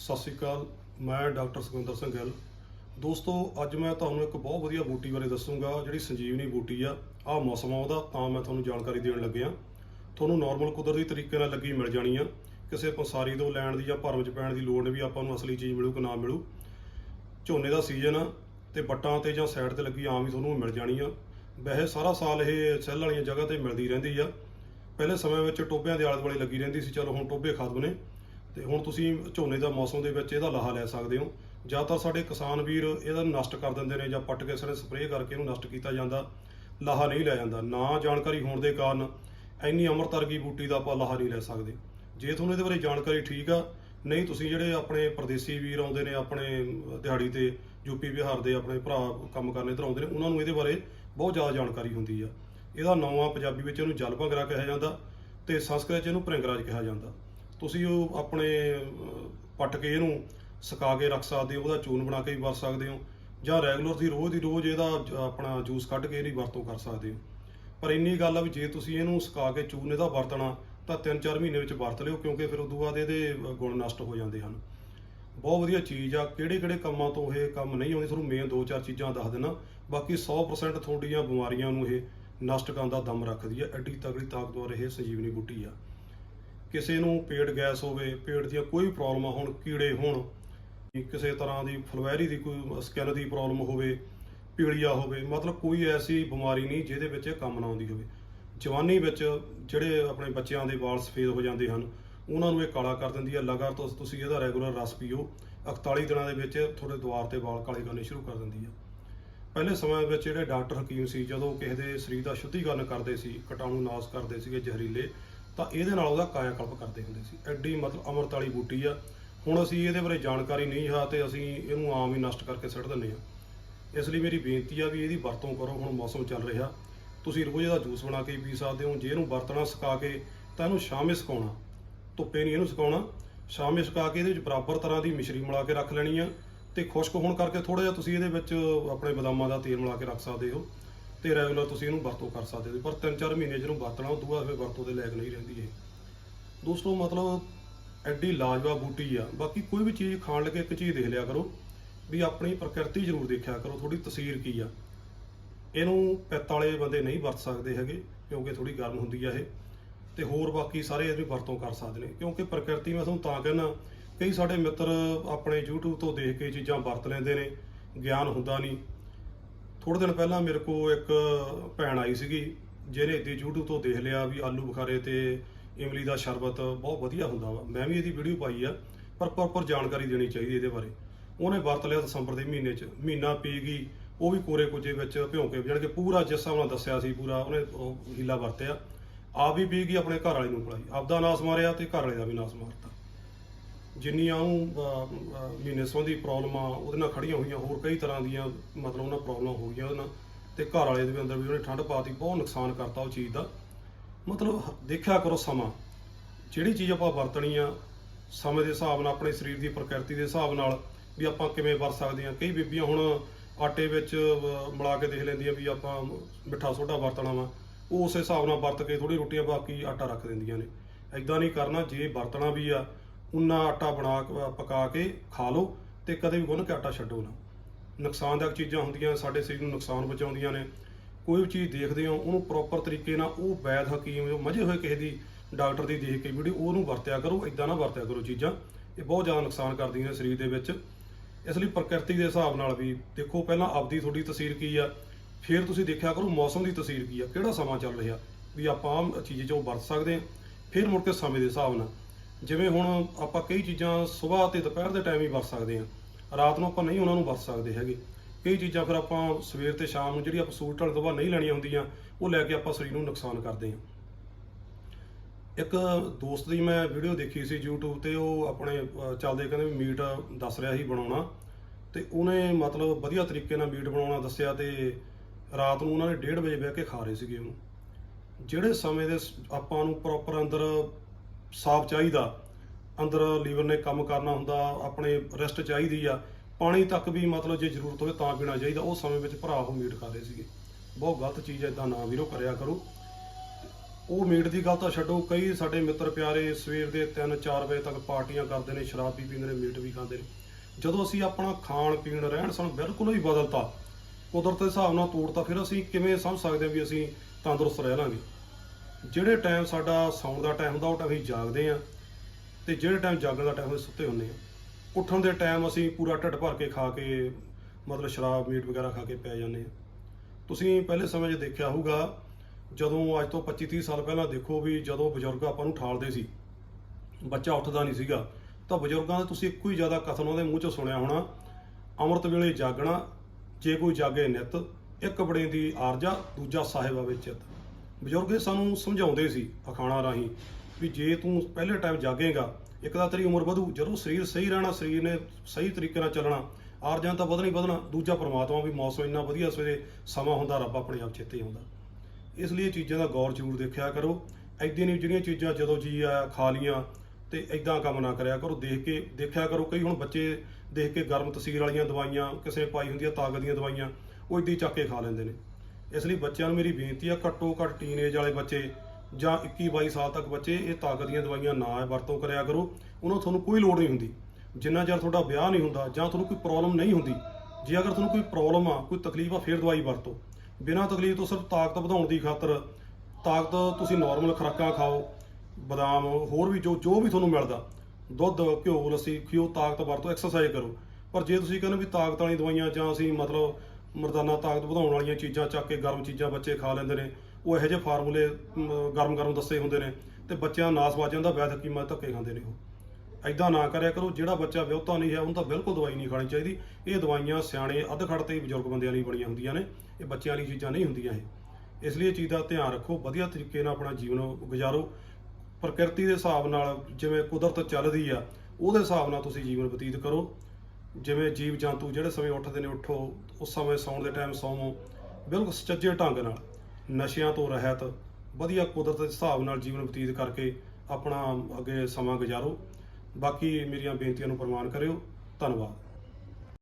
ਸਤਿ ਸ਼੍ਰੀ ਅਕਾਲ, ਮੈਂ ਡਾਕਟਰ ਸੁਖਿੰਦਰ ਸਿੰਘ ਗਿੱਲ। ਦੋਸਤੋ, ਅੱਜ ਮੈਂ ਤੁਹਾਨੂੰ ਇੱਕ ਬਹੁਤ ਵਧੀਆ ਬੂਟੀ ਬਾਰੇ ਦੱਸੂਗਾ, ਜਿਹੜੀ ਸੰਜੀਵਨੀ ਬੂਟੀ ਆ, ਆਹ ਮੌਸਮ ਆ ਉਹਦਾ, ਤਾਂ ਮੈਂ ਤੁਹਾਨੂੰ ਜਾਣਕਾਰੀ ਦੇਣ ਲੱਗਿਆ। ਤੁਹਾਨੂੰ ਨਾਰਮਲ ਕੁਦਰਤੀ ਤਰੀਕੇ ਨਾਲ ਲੱਗੀ ਮਿਲ ਜਾਣੀ ਆ। ਕਿਸੇ ਪੰਸਾਰੀ ਤੋਂ ਲੈਣ ਦੀ ਜਾਂ ਭਰਮ ਚ ਪੈਣ ਦੀ ਲੋੜ ਨਹੀਂ ਵੀ ਆਪਾਂ ਨੂੰ ਅਸਲੀ ਚੀਜ਼ ਮਿਲੂ ਕਿ ਨਾ ਮਿਲੂ। ਝੋਨੇ ਦਾ ਸੀਜ਼ਨ ਆ, ਤੇ ਬੱਟਾਂ ਤੇ ਜਾਂ ਸਾਈਡ ਤੇ ਲੱਗੀ ਆਮ ਹੀ ਤੁਹਾਨੂੰ ਮਿਲ ਜਾਣੀ ਆ। ਵੈਸੇ ਸਾਰਾ ਸਾਲ ਇਹ ਸੈੱਲ ਵਾਲੀਆਂ ਜਗ੍ਹਾ ਤੇ ਮਿਲਦੀ ਰਹਿੰਦੀ ਆ। ਪਹਿਲੇ ਸਮੇਂ ਵਿੱਚ ਟੋਬਿਆਂ ਦੇ ਆਲੇ ਦੁਆਲੇ ਲੱਗੀ ਰਹਿੰਦੀ ਸੀ, ਚਲੋ ਹੁਣ ਟੋਬੇ ਖਤਮ ਨੇ। ਤੇ ਹੁਣ ਤੁਸੀਂ ਝੋਨੇ ਦਾ ਮੌਸਮ ਦੇ ਵਿੱਚ ਇਹਦਾ ਲਾਹਾ ਲੈ ਸਕਦੇ ਹੋ। ਜਾਂ ਤਾਂ ਸਾਡੇ ਕਿਸਾਨ ਵੀਰ ਇਹਦਾ ਨਸ਼ਟ ਕਰ ਦਿੰਦੇ ਨੇ ਜਾਂ ਪੱਟ ਕੇ ਸਾਰੇ ਸਪਰੇਅ ਕਰਕੇ ਇਹਨੂੰ ਨਸ਼ਟ ਕੀਤਾ ਜਾਂਦਾ, ਲਾਹਾ ਨਹੀਂ ਲੈ ਜਾਂਦਾ। ਨਾ ਜਾਣਕਾਰੀ ਹੋਣ ਦੇ ਕਾਰਨ ਇੰਨੀ ਅਮਰਤ ਬੂਟੀ ਦਾ ਆਪਾਂ ਲਾਹਾ ਨਹੀਂ ਲੈ ਸਕਦੇ। ਜੇ ਤੁਹਾਨੂੰ ਇਹਦੇ ਬਾਰੇ ਜਾਣਕਾਰੀ ਠੀਕ ਆ, ਨਹੀਂ ਤੁਸੀਂ ਜਿਹੜੇ ਆਪਣੇ ਪਰਦੇਸੀ ਵੀਰ ਆਉਂਦੇ ਨੇ, ਆਪਣੇ ਦਿਹਾੜੀ ਤੇ ਯੂਪੀ ਬਿਹਾਰ ਦੇ ਆਪਣੇ ਭਰਾ ਕੰਮ ਕਰਨੇ ਇੱਧਰ ਆਉਂਦੇ ਨੇ, ਉਹਨਾਂ ਨੂੰ ਇਹਦੇ ਬਾਰੇ ਬਹੁਤ ਜ਼ਿਆਦਾ ਜਾਣਕਾਰੀ ਹੁੰਦੀ ਆ। ਇਹਦਾ ਨਾਂ ਆ, ਪੰਜਾਬੀ ਵਿੱਚ ਇਹਨੂੰ ਜਲ ਭੰਗਰਾ ਕਿਹਾ ਜਾਂਦਾ ਤੇ ਸੰਸਕ੍ਰਿਤ 'ਚ ਇਹਨੂੰ ਭ੍ਰਿੰਗਰਾਜ ਕਿਹਾ ਜਾਂਦਾ। ਤੁਸੀਂ ਉਹ ਆਪਣੇ ਪੱਟ ਕੇ ਇਹਨੂੰ ਸੁਕਾ ਕੇ ਰੱਖ ਸਕਦੇ ਹੋ, ਉਹਦਾ ਚੂਨ ਬਣਾ ਕੇ ਵੀ ਵਰਤ ਸਕਦੇ ਹੋ, ਜਾਂ ਰੈਗੂਲਰ ਦੀ ਰੋਜ਼ ਦੀ ਰੋਜ਼ ਇਹਦਾ ਜ- ਆਪਣਾ ਜੂਸ ਕੱਢ ਕੇ ਇਹਦੀ ਵਰਤੋਂ ਕਰ ਸਕਦੇ ਹੋ। ਪਰ ਇੰਨੀ ਗੱਲ ਆ ਵੀ ਜੇ ਤੁਸੀਂ ਇਹਨੂੰ ਸੁਕਾ ਕੇ ਚੂਨ ਇਹਦਾ ਵਰਤਣਾ, ਤਾਂ 3-4 ਮਹੀਨੇ ਵਿੱਚ ਵਰਤ ਲਿਓ, ਕਿਉਂਕਿ ਫਿਰ ਉਦੋਂ ਬਾਅਦ ਇਹਦੇ ਗੁਣ ਨਸ਼ਟ ਹੋ ਜਾਂਦੇ ਹਨ। ਬਹੁਤ ਵਧੀਆ ਚੀਜ਼ ਆ ਕਿਹੜੇ ਕਿਹੜੇ ਕੰਮਾਂ ਤੋਂ ਇਹ ਕੰਮ ਨਹੀਂ ਆਉਂਦੀ, ਤੁਹਾਨੂੰ ਮੇਨ ਦੋ ਚਾਰ ਚੀਜ਼ਾਂ ਦੱਸ ਦੇਣਾ ਬਾਕੀ 100% ਤੁਹਾਡੀਆਂ ਬਿਮਾਰੀਆਂ ਨੂੰ ਇਹ ਨਸ਼ਟ ਕਰਨ ਦਾ ਦਮ ਰੱਖਦੀ ਹੈ ਐਡੀ ਤਗੜੀ ਤਾਕਤਵਰ ਇਹ ਸੰਜੀਵਨੀ ਬੂਟੀ ਆ। ਕਿਸੇ ਨੂੰ ਪੇਟ ਗੈਸ ਹੋਵੇ, ਪੇਟ ਦੀਆਂ ਕੋਈ ਪ੍ਰੋਬਲਮਾਂ ਹੋਣ, ਕੀੜੇ ਹੋਣ ਕਿਸੇ ਤਰ੍ਹਾਂ ਦੀ ਫਲਵੈਰੀ ਦੀ ਕੋਈ ਸਕਿਨ ਦੀ ਪ੍ਰੋਬਲਮ ਹੋਵੇ, ਪੀਲੀਆ ਹੋਵੇ, ਮਤਲਬ ਕੋਈ ਐਸੀ ਬਿਮਾਰੀ ਨਹੀਂ ਜਿਹਦੇ ਵਿੱਚ ਇਹ ਕੰਮ ਨਾ ਆਉਂਦੀ ਹੋਵੇ। ਜਵਾਨੀ ਵਿੱਚ ਜਿਹੜੇ ਆਪਣੇ ਬੱਚਿਆਂ ਦੇ ਵਾਲ ਸਫੇਦ ਹੋ ਜਾਂਦੇ ਹਨ, ਉਹਨਾਂ ਨੂੰ ਇਹ ਕਾਲਾ ਕਰ ਦਿੰਦੀ ਹੈ ਲਗਾਤਾਰ ਤੁਸੀਂ ਇਹਦਾ ਰੈਗੂਲਰ ਰਸ ਪੀਓ 41 ਦਿਨਾਂ ਦੇ ਵਿੱਚ ਤੁਹਾਡੇ ਦੁਆਰ ਤੇ ਵਾਲ ਕਾਲੇ ਕਰਨੇ ਸ਼ੁਰੂ ਕਰ ਦਿੰਦੀ ਹੈ ਪਹਿਲੇ ਸਮੇਂ ਵਿੱਚ ਜਿਹੜੇ ਡਾਕਟਰ ਹਕੀਮ ਸੀ, ਜਦੋਂ ਕਿਸੇ ਦੇ ਸਰੀਰ ਦਾ ਸ਼ੁੱਧੀਕਰਨ ਕਰਦੇ ਸੀ, ਕੀਟਾਣੂ ਨਾਸ਼ ਕਰਦੇ ਸੀਗੇ ਜ਼ਹਿਰੀਲੇ ਤਾਂ ਇਹਦੇ ਨਾਲ ਉਹਦਾ ਕਾਇਆ ਕਲਪ ਕਰਦੇ ਹੁੰਦੇ ਸੀ। ਐਡੀ ਮਤਲਬ ਅੰਮ੍ਰਿਤ ਵਾਲੀ ਬੂਟੀ ਆ। ਹੁਣ ਅਸੀਂ ਇਹਦੇ ਬਾਰੇ ਜਾਣਕਾਰੀ ਨਹੀਂ ਹਾਂ ਤੇ ਅਸੀਂ ਇਹਨੂੰ ਆਮ ਹੀ ਨਸ਼ਟ ਕਰਕੇ ਸੁੱਟ ਦਿੰਦੇ ਆ ਇਸ ਲਈ ਮੇਰੀ ਬੇਨਤੀ ਆ ਵੀ ਇਹਦੀ ਵਰਤੋਂ ਕਰੋ। ਹੁਣ ਮੌਸਮ ਚੱਲ ਰਿਹਾ। ਤੁਸੀਂ ਰੋਜ਼ ਇਹਦਾ ਜੂਸ ਬਣਾ ਕੇ ਪੀ ਸਕਦੇ ਹੋ। ਜੇ ਇਹਨੂੰ ਵਰਤਣਾ ਸੁਕਾ ਕੇ, ਤਾਂ ਇਹਨੂੰ ਸ਼ਾਮੇ ਸੁਕਾਉਣਾ। ਧੁੱਪੇ ਨਹੀਂ ਇਹਨੂੰ ਸੁਕਾਉਣਾ। ਸ਼ਾਮੇ ਸੁਕਾ ਕੇ ਇਹਦੇ ਵਿੱਚ ਬਰਾਬਰ ਤਰ੍ਹਾਂ ਦੀ ਮਿਸ਼ਰੀ ਮਿਲਾ ਕੇ ਰੱਖ ਲੈਣੀ ਆ। ਤੇ ਖੁਸ਼ਕ ਹੋਣ ਕਰਕੇ ਥੋੜਾ ਜਿਹਾ ਤੁਸੀਂ ਇਹਦੇ ਵਿੱਚ ਆਪਣੇ ਬਦਾਮਾਂ ਦਾ ਤੇਲ ਮਿਲਾ ਕੇ ਰੱਖ ਸਕਦੇ ਹੋ। ਤੇ ਰੈਗੂਲਰ ਤੁਸੀਂ ਇਹਨੂੰ ਵਰਤੋਂ ਕਰ ਸਕਦੇ ਹੋ। ਪਰ 3-4 ਮਹੀਨੇ ਜਿਹਨੂੰ ਵਰਤਣਾ, ਉਹ ਦੂਆ ਫਿਰ ਵਰਤੋਂ ਦੇ ਲਾਇਕ ਨਹੀਂ ਰਹਿੰਦੀ ਇਹ ਦੋਸਤੋ, ਮਤਲਬ ਐਡੀ ਲਾਜਵਾ ਬੂਟੀ ਆ। ਬਾਕੀ ਕੋਈ ਵੀ ਚੀਜ਼ ਖਾਣ ਲੱਗੇ ਇੱਕ ਚੀਜ਼ ਦੇਖ ਲਿਆ ਕਰੋ ਵੀ ਆਪਣੀ ਪ੍ਰਕਿਰਤੀ ਜ਼ਰੂਰ ਦੇਖਿਆ ਕਰੋ ਥੋੜੀ ਤਸਵੀਰ ਕੀ ਆ। ਇਹਨੂੰ ਪਿੱਤ ਵਾਲੇ ਬੰਦੇ ਨਹੀਂ ਵਰਤ ਸਕਦੇ ਹੈਗੇ, ਕਿਉਂਕਿ ਥੋੜੀ ਗਰਮ ਹੁੰਦੀ ਆ ਇਹ। ਤੇ ਹੋਰ ਬਾਕੀ ਸਾਰੇ ਇਹਦੀ ਵਰਤੋਂ ਕਰ ਸਕਦੇ ਨੇ। ਕਿਉਂਕਿ ਪ੍ਰਕਿਰਤੀ ਮੈਂ ਤੁਹਾਨੂੰ ਤਾਂ ਕਹਿੰਦਾ, ਕਈ ਸਾਡੇ ਮਿੱਤਰ ਆਪਣੇ YouTube ਤੋਂ ਦੇਖ ਕੇ ਚੀਜ਼ਾਂ ਵਰਤ ਲੈਂਦੇ ਨੇ, ਗਿਆਨ ਹੁੰਦਾ ਨਹੀਂ। ਥੋੜੇ ਦਿਨ ਪਹਿਲਾਂ ਮੇਰੇ ਕੋਲ ਇੱਕ ਭੈਣ ਆਈ ਸੀਗੀ, ਜਿਹਨੇ ਇੱਦੀ YouTube ਤੋਂ ਦੇਖ ਲਿਆ ਵੀ ਆਲੂ ਬੁਖਾਰੇ ਤੇ ਇਮਲੀ ਦਾ ਸ਼ਰਬਤ ਬਹੁਤ ਵਧੀਆ ਹੁੰਦਾ ਵਾ। ਮੈਂ ਵੀ ਇਹਦੀ ਵੀਡੀਓ ਪਾਈ ਆ, ਪਰ ਪ੍ਰੋਪਰ ਜਾਣਕਾਰੀ ਦੇਣੀ ਚਾਹੀਦੀ ਇਹਦੇ ਬਾਰੇ। ਉਹਨੇ ਵਰਤ ਲਿਆ ਦਸੰਬਰ ਦੇ ਮਹੀਨੇ 'ਚ। ਮਹੀਨਾ ਪੀ ਗਈ, ਉਹ ਵੀ ਕੋਰੇ ਕੁਝੇ ਵਿੱਚ ਭਿਉਂ ਕੇ, ਜਾਣੀ ਕਿ ਪੂਰਾ ਜਿਸ ਹਿਸਾਬ ਨਾਲ ਦੱਸਿਆ ਸੀ, ਪੂਰਾ ਉਹਨੇ ਉਹ ਹੀਲਾ ਵਰਤਿਆ। ਆਪ ਵੀ ਪੀ ਗਈ ਆਪਣੇ ਘਰ ਵਾਲੇ ਨੂੰ ਪਿਲਾਈ ਆਪਦਾ ਨਾਸ ਮਾਰਿਆ ਤੇ ਘਰ ਵਾਲੇ ਦਾ ਵੀ ਨਾਸ ਮਾਰਤਾ। ਜਿੰਨੀਆਂ ਉਹ ਮਹੀਨੇ ਸੰਬੰਧੀ ਪ੍ਰੋਬਲਮਾਂ ਉਹਦੇ ਨਾਲ ਖੜੀਆਂ ਹੋਈਆਂ ਹੋਰ ਕਈ ਤਰ੍ਹਾਂ ਦੀਆਂ ਮਤਲਬ ਉਹਨਾਂ ਪ੍ਰੋਬਲਮ ਹੋ ਗਈਆਂ ਉਹਦੇ ਨਾਲ। ਤੇ ਘਰ ਵਾਲੇ ਦੇ ਵੀ ਅੰਦਰ ਵੀ ਉਹਨੇ ਠੰਡ ਪਾਤੀ ਬਹੁਤ ਨੁਕਸਾਨ ਕਰਤਾ ਉਹ ਚੀਜ਼ ਦਾ। ਮਤਲਬ ਦੇਖਿਆ ਕਰੋ ਸਮਾਂ। ਜਿਹੜੀ ਚੀਜ਼ ਆਪਾਂ ਵਰਤਣੀ ਆ ਸਮੇਂ ਦੇ ਹਿਸਾਬ ਨਾਲ ਆਪਣੇ ਸਰੀਰ ਦੀ ਪ੍ਰਕਿਰਤੀ ਦੇ ਹਿਸਾਬ ਨਾਲ ਵੀ ਆਪਾਂ ਕਿਵੇਂ ਵਰਤ ਸਕਦੇ ਆ। ਕਈ ਬੀਬੀਆਂ ਹੁਣ ਆਟੇ ਵਿੱਚ ਅਹ, ਮਿਲਾ ਕੇ ਦੇਖ ਲੈਂਦੀਆਂ ਵੀ ਆਪਾਂ ਮਿੱਠਾ ਸੋਡਾ ਵਰਤਣਾ ਵਾ। ਉਹ ਉਸੇ ਹਿਸਾਬ ਨਾਲ ਵਰਤ ਕੇ ਥੋੜੀ ਰੋਟੀਆਂ ਬਾਕੀ ਆਟਾ ਰੱਖ ਦਿੰਦੀਆਂ ਨੇ। ਐਦਾਂ ਨਹੀਂ ਕਰਨਾ ਜੇ ਵਰਤਣਾ ਵੀ ਆ ਉਨਾ ਆਟਾ ਬਣਾ ਕੇ- ਪਕਾ ਕੇ ਖਾ ਲਓ ਤੇ ਕਦੇ ਵੀ ਗੁੰਨ ਕੇ ਆਟਾ ਛੱਡੋ ਨਾ। ਨੁਕਸਾਨਦਾਇਕ ਚੀਜ਼ਾਂ ਹੁੰਦੀਆਂ, ਸਾਡੇ ਸਰੀਰ ਨੂੰ ਨੁਕਸਾਨ ਪਹੁੰਚਾਉਂਦੀਆਂ ਨੇ। ਕੋਈ ਵੀ ਚੀਜ਼ ਦੇਖਦੇ ਹੋ, ਉਹਨੂੰ ਪ੍ਰੋਪਰ ਤਰੀਕੇ ਨਾਲ ਉਹ ਵੈਦ ਹਕੀਮ ਜੋ ਮਝੇ ਹੋਏ ਕਿਸੇ ਦੀ ਡਾਕਟਰ ਦੀ ਦੇਖ ਕੇ ਵੀਡੀਓ, ਉਹਨੂੰ ਵਰਤਿਆ ਕਰੋ ਇਦਾਂ ਨਾ ਵਰਤਿਆ ਕਰੋ ਚੀਜ਼ਾਂ। ਇਹ ਬਹੁਤ ਜ਼ਿਆਦਾ ਨੁਕਸਾਨ ਕਰਦੀਆਂ ਨੇ ਸਰੀਰ ਦੇ ਵਿੱਚ। ਇਸ ਲਈ ਪ੍ਰਕਿਰਤੀ ਦੇ ਹਿਸਾਬ ਨਾਲ ਵੀ ਦੇਖੋ, ਪਹਿਲਾਂ ਆਪਦੀ ਤੁਹਾਡੀ ਤਸਵੀਰ ਕੀ ਆ, ਫਿਰ ਤੁਸੀਂ ਦੇਖਿਆ ਕਰੋ ਮੌਸਮ ਦੀ ਤਸਵੀਰ ਕੀ ਆ, ਕਿਹੜਾ ਸਮਾਂ ਚੱਲ ਰਿਹਾ, ਵੀ ਆਪਾਂ ਆਮ ਚੀਜ਼ ਜੋ ਵਰਤ ਸਕਦੇ ਹਾਂ। ਫਿਰ ਮੁੜ ਕੇ ਸਮੇਂ ਦੇ ਹਿਸਾਬ ਨਾਲ। ਜਿਵੇਂ ਹੁਣ ਆਪਾਂ ਕਈ ਚੀਜ਼ਾਂ ਸਵੇਰ ਤੇ ਦੁਪਹਿਰ ਦੇ ਟਾਈਮ ਹੀ ਵਰਤ ਸਕਦੇ ਹਾਂ, ਰਾਤ ਨੂੰ ਆਪਾਂ ਨਹੀਂ ਉਹਨਾਂ ਨੂੰ ਵਰਤ ਸਕਦੇ ਹੈਗੇ। ਕਈ ਚੀਜ਼ਾਂ ਫਿਰ ਆਪਾਂ ਸਵੇਰ ਤੇ ਸ਼ਾਮ ਨੂੰ ਜਿਹੜੀ ਆਪਾਂ ਸੂਟ ਢਲਣ ਤੋਂ ਬਾਅਦ ਨਹੀਂ ਲੈਣੀਆਂ ਹੁੰਦੀਆਂ, ਉਹ ਲੈ ਕੇ ਆਪਾਂ ਸਰੀਰ ਨੂੰ ਨੁਕਸਾਨ ਕਰਦੇ ਹਾਂ। ਇੱਕ ਦੋਸਤ ਦੀ ਮੈਂ ਵੀਡੀਓ ਦੇਖੀ ਸੀ YouTube ਤੇ, ਉਹ ਆਪਣੇ ਚੱਲਦੇ ਕਹਿੰਦੇ ਵੀ ਮੀਟ ਦੱਸ ਰਿਹਾ ਸੀ ਬਣਾਉਣਾ। ਤੇ ਉਹਨੇ ਮਤਲਬ ਵਧੀਆ ਤਰੀਕੇ ਨਾਲ ਮੀਟ ਬਣਾਉਣਾ ਦੱਸਿਆ ਤੇ ਰਾਤ ਨੂੰ ਉਹਨਾਂ ਨੇ 1:30 ਵਜੇ ਬਹਿ ਕੇ ਖਾ ਰਹੇ ਸੀਗੇ ਉਹਨੂੰ। ਜਿਹੜੇ ਸਮੇਂ ਦੇ ਆਪਾਂ ਨੂੰ ਪ੍ਰੋਪਰ ਅੰਦਰ ਸਾਫ਼ ਚਾਹੀਦਾ। ਅੰਦਰ ਲੀਵਰ ਨੇ ਕੰਮ ਕਰਨਾ ਹੁੰਦਾ, ਆਪਣੇ ਰੈਸਟ ਚਾਹੀਦੀ ਆ। ਪਾਣੀ ਤੱਕ ਵੀ ਮਤਲਬ ਜੇ ਜ਼ਰੂਰਤ ਹੋਵੇ ਤਾਂ ਪੀਣਾ ਚਾਹੀਦਾ। ਉਹ ਸਮੇਂ ਵਿੱਚ ਭਰਾ ਉਹ ਮੀਟ ਖਾ ਰਹੇ ਸੀਗੇ। ਬਹੁਤ ਗਲਤ ਚੀਜ਼ ਐ ਇਦਾਂ ਨਾ ਵੀਰੋ ਕਰਿਆ ਕਰੋ। ਉਹ ਮੀਟ ਦੀ ਗੱਲ ਤਾਂ ਛੱਡੋ। ਕਈ ਸਾਡੇ ਮਿੱਤਰ ਪਿਆਰੇ ਸਵੇਰ ਦੇ 3-4 ਵਜੇ ਤੱਕ ਪਾਰਟੀਆਂ ਕਰਦੇ ਨੇ, ਸ਼ਰਾਬ ਵੀ ਪੀਂਦੇ ਨੇ ਮੀਟ ਵੀ ਖਾਂਦੇ ਨੇ। ਜਦੋਂ ਅਸੀਂ ਆਪਣਾ ਖਾਣ, ਪੀਣ, ਰਹਿਣ ਸਹਿਣ ਬਿਲਕੁਲ ਹੀ ਬਦਲਤਾ, ਕੁਦਰਤ ਦੇ ਹਿਸਾਬ ਨਾਲ ਤੋੜਤਾ, ਫਿਰ ਅਸੀਂ ਕਿਵੇਂ ਸਮਝ ਸਕਦੇ ਹਾਂ ਵੀ ਅਸੀਂ ਤੰਦਰੁਸਤ ਰਹਿ ਲਾਂਗੇ? ਜਿਹੜੇ ਟਾਈਮ ਸਾਡਾ ਸੌਣ ਦਾ ਟਾਈਮ ਹੁੰਦਾ, ਉਹ ਟਾਈਮ ਅਸੀਂ ਜਾਗਦੇ ਆ ਤੇ ਜਿਹੜੇ ਟਾਈਮ ਜਾਗਣ ਦਾ ਟਾਈਮ ਅਸੀਂ ਸੁੱਤੇ ਹੁੰਦੇ ਆ ਉੱਠਣ ਦੇ ਟਾਈਮ ਅਸੀਂ ਪੂਰਾ ਢਿੱਡ ਭਰ ਕੇ ਖਾ ਕੇ, ਮਤਲਬ ਸ਼ਰਾਬ, ਮੀਟ ਵਗੈਰਾ ਖਾ ਕੇ ਪੈ ਜਾਂਦੇ ਆ ਤੁਸੀਂ ਪਹਿਲੇ ਸਮੇਂ 'ਚ ਦੇਖਿਆ ਹੋਊਗਾ, ਜਦੋਂ ਅੱਜ ਤੋਂ 25 30 ਸਾਲ ਪਹਿਲਾਂ ਦੇਖੋ ਵੀ ਜਦੋਂ ਬਜ਼ੁਰਗ ਆਪਾਂ ਨੂੰ ਠਾਲਦੇ ਸੀ, ਬੱਚਾ ਉੱਠਦਾ ਨਹੀਂ ਸੀਗਾ, ਤਾਂ ਬਜ਼ੁਰਗਾਂ ਦਾ ਤੁਸੀਂ ਇੱਕੋ ਹੀ ਜ਼ਿਆਦਾ ਕਥਨ ਉਹਦੇ ਮੂੰਹ 'ਚੋਂ ਸੁਣਿਆ ਹੋਣਾ, ਅੰਮ੍ਰਿਤ ਵੇਲੇ ਜਾਗਣਾ, ਜੇ ਕੋਈ ਜਾਗੇ ਨਿਤ, ਇੱਕ ਬੜੇ ਦੀ ਆਰਜਾ, ਦੂਜਾ ਸਾਹਿਬਾ ਵਿੱਚ। ਚਿੱਤ ਬਜ਼ੁਰਗ ਸਾਨੂੰ ਸਮਝਾਉਂਦੇ ਸੀ ਅਖਾਣਾ ਰਾਹੀਂ ਵੀ ਜੇ ਤੂੰ ਪਹਿਲੇ ਟਾਈਮ ਜਾਗੇਗਾ, ਇੱਕ ਤਾਂ ਤੇਰੀ ਉਮਰ ਵਧੂ, ਜਦੋਂ ਸਰੀਰ ਸਹੀ ਰਹਿਣਾ, ਸਰੀਰ ਨੇ ਸਹੀ ਤਰੀਕੇ ਨਾਲ ਚੱਲਣਾ, ਆਰਜਾਂ ਤਾਂ ਵਧਣਾ ਹੀ ਵਧਣਾ, ਦੂਜਾ ਪਰਮਾਤਮਾ ਵੀ ਮੌਸਮ ਇੰਨਾ ਵਧੀਆ ਸਵੇਰੇ ਸਮਾਂ ਹੁੰਦਾ, ਰੱਬ ਆਪਣੇ ਆਪ ਚੇਤੇ ਹੁੰਦਾ। ਇਸ ਲਈ ਇਹ ਚੀਜ਼ਾਂ ਦਾ ਗੌਰ ਜ਼ਰੂਰ ਦੇਖਿਆ ਕਰੋ। ਐਦਾਂ ਨਹੀਂ ਜਿਹੜੀਆਂ ਚੀਜ਼ਾਂ ਜਦੋਂ ਜੀ ਆਇਆ, ਖਾ ਲੀਆਂ ਤੇ ਐਦਾਂ ਕੰਮ ਨਾ ਕਰਿਆ ਕਰੋ, ਦੇਖ ਕੇ, ਦੇਖਿਆ ਕਰੋ, ਕਈ ਹੁਣ ਬੱਚੇ ਦੇਖ ਕੇ ਗਰਮ ਤਸੀਰ ਵਾਲੀਆਂ ਦਵਾਈਆਂ, ਕਿਸੇ ਨੇ ਪਾਈ ਹੁੰਦੀਆਂ ਤਾਕਤ ਦੀਆਂ ਦਵਾਈਆਂ, ਉਹ ਏਦਾਂ ਹੀ ਚੱਕ ਕੇ ਖਾ ਲੈਂਦੇ ਨੇ। ਇਸ ਲਈ ਬੱਚਿਆਂ ਨੂੰ ਮੇਰੀ ਬੇਨਤੀ ਆ ਘੱਟੋ ਘੱਟ ਟੀਨੇਜ ਵਾਲੇ ਬੱਚੇ ਜਾਂ 21 22 ਸਾਲ ਤੱਕ ਬੱਚੇ ਇਹ ਤਾਕਤ ਦੀਆਂ ਦਵਾਈਆਂ ਨਾ ਵਰਤੋਂ ਕਰਿਆ ਕਰੋ। ਉਹਨਾਂ ਤੁਹਾਨੂੰ ਕੋਈ ਲੋੜ ਨਹੀਂ ਹੁੰਦੀ। ਜਿੰਨਾ ਚਿਰ ਤੁਹਾਡਾ ਵਿਆਹ ਨਹੀਂ ਹੁੰਦਾ ਜਾਂ ਤੁਹਾਨੂੰ ਕੋਈ ਪ੍ਰੋਬਲਮ ਨਹੀਂ ਹੁੰਦੀ, ਜੇ ਅਗਰ ਤੁਹਾਨੂੰ ਕੋਈ ਪ੍ਰੋਬਲਮ ਆ, ਕੋਈ ਤਕਲੀਫ ਆ, ਫਿਰ ਦਵਾਈ ਵਰਤੋ। ਬਿਨਾਂ ਤਕਲੀਫ ਤੋਂ ਸਿਰਫ ਤਾਕਤ ਵਧਾਉਣ ਦੀ ਖਾਤਰ ਤਾਕਤ ਤੁਸੀਂ ਨਾਰਮਲ ਖੁਰਾਕਾਂ ਖਾਓ, ਬਦਾਮ, ਹੋਰ ਵੀ ਜੋ ਜੋ ਵੀ ਤੁਹਾਨੂੰ ਮਿਲਦਾ, ਦੁੱਧ, ਘਿਓ, ਲੱਸੀ ਖਿਓ, ਤਾਕਤ ਵਰਤੋ ਐਕਸਰਸਾਈਜ਼ ਕਰੋ। ਪਰ ਜੇ ਤੁਸੀਂ ਕਹਿੰਦੇ ਵੀ ਤਾਕਤ ਵਾਲੀ ਦਵਾਈਆਂ ਜਾਂ ਅਸੀਂ ਮਤਲਬ ਮਰਦਾਨਾ ਤਾਕਤ ਵਧਾਉਣ ਵਾਲੀਆਂ ਚੀਜ਼ਾਂ ਚੱਕ ਕੇ ਗਰਮ ਚੀਜ਼ਾਂ ਬੱਚੇ ਖਾ ਲੈਂਦੇ ਨੇ। ਉਹ ਇਹੋ ਜਿਹੇ ਫਾਰਮੂਲੇ ਗਰਮ ਗਰਮ ਦੱਸੇ ਹੁੰਦੇ ਨੇ ਤੇ ਬੱਚਿਆਂ ਨਾਸ ਵੱਜ ਜਾਂਦਾ ਵੈਦ ਕੀਮਤ ਧੱਕੇ ਖਾਂਦੇ ਨੇ ਉਹ। ਐਦਾਂ ਨਾ ਕਰਿਆ ਕਰੋ, ਜਿਹੜਾ ਬੱਚਾ ਵਿਆਹੁਤਾ ਨਹੀਂ ਹੈ, ਉਹਨੂੰ ਤਾਂ ਬਿਲਕੁਲ ਦਵਾਈ ਨਹੀਂ ਖਾਣੀ ਚਾਹੀਦੀ। ਇਹ ਦਵਾਈਆਂ ਸਿਆਣੇ ਅੱਧ ਖੜ ਤੇ ਬਜ਼ੁਰਗ ਬੰਦਿਆਂ ਲਈ ਬਣੀਆਂ ਹੁੰਦੀਆਂ ਨੇ। ਇਹ ਬੱਚਿਆਂ ਵਾਲੀ ਚੀਜ਼ਾਂ ਨਹੀਂ ਹੁੰਦੀਆਂ ਇਹ। ਇਸ ਲਈ ਇਹ ਚੀਜ਼ ਦਾ ਧਿਆਨ ਰੱਖੋ, ਵਧੀਆ ਤਰੀਕੇ ਨਾਲ ਆਪਣਾ ਜੀਵਨ ਗੁਜ਼ਾਰੋ। ਪ੍ਰਕਿਰਤੀ ਦੇ ਹਿਸਾਬ ਨਾਲ ਜਿਵੇਂ ਕੁਦਰਤ ਚੱਲਦੀ ਆ, ਉਹਦੇ ਹਿਸਾਬ ਨਾਲ ਤੁਸੀਂ ਜੀਵਨ ਬਤੀਤ ਕਰੋ। ਜਿਵੇਂ ਜੀਵ ਜੰਤੂ ਜਿਹੜੇ ਸਮੇਂ ਉੱਠਦੇ ਨੇ, ਉੱਠੋ, ਉਸ ਸਮੇਂ ਸੌਣ ਦੇ ਟਾਈਮ ਸੌਵੋ, ਬਿਲਕੁਲ ਸੁਚੱਜੇ ਢੰਗ ਨਾਲ, ਨਸ਼ਿਆਂ ਤੋਂ ਰਹਿਤ, ਵਧੀਆ ਕੁਦਰਤ ਦੇ ਹਿਸਾਬ ਨਾਲ ਜੀਵਨ ਬਤੀਤ ਕਰਕੇ ਆਪਣਾ ਅੱਗੇ ਸਮਾਂ ਗੁਜ਼ਾਰੋ। ਬਾਕੀ ਮੇਰੀਆਂ ਬੇਨਤੀਆਂ ਨੂੰ ਪ੍ਰਮਾਣ ਕਰਿਓ। ਧੰਨਵਾਦ।